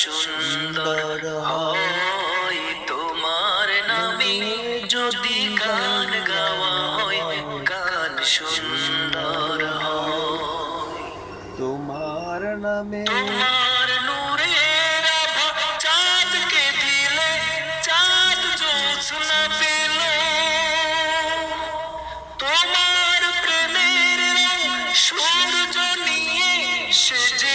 সুন্দর হয় তোমার নামে। যদি গান গাওয়া হয় গান সুন্দর হয়। তোমার নামে তোমার নূরের চাঁদকে চাঁদ তোমার সূর্য নিয়ে সে যে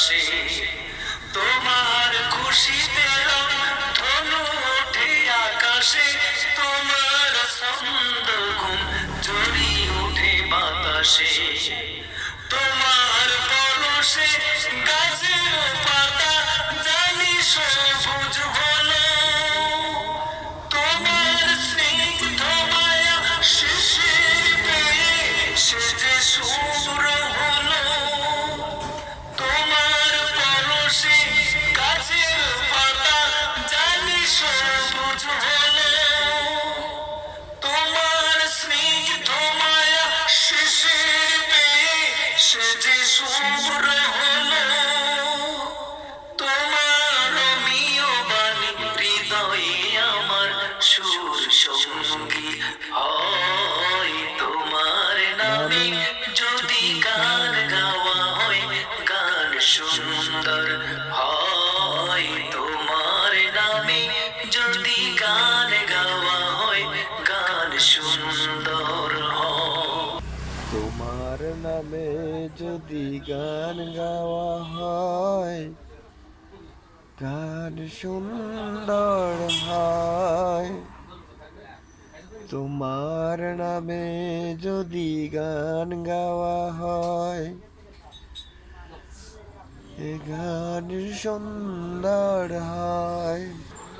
বাতাসে তোমার খুশিতে ধনু ওঠে আকাশে, তোমার ছন্দ গুণ জড়ি ওঠে বাতাসে। তোমার পরশে গাছের পাতা জানি সবুজ হলো তোমার স্নিগ্ধ মায়া শিশির পেয়ে সে যে সুর সঙ্গী তোমার নামে। যদি গান গাওয়া হয়, গান সুন্দর হয় তোমার নামে। যদি গান গাওয়া হয়, গান সুন্দর তোমার নামে যদি গান গাওয়া হয়, গান সুন্দর হয়। তোমার নামে যদি গান গাওয়া হয়, এ গান সুন্দর হয়।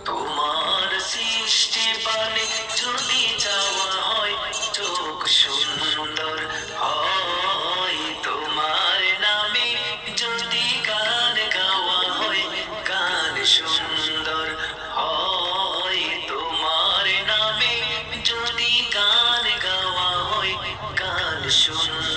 তোমার সৃষ্টি পানে যদি যাওয়া হয়, চোখ সুন্দর যদি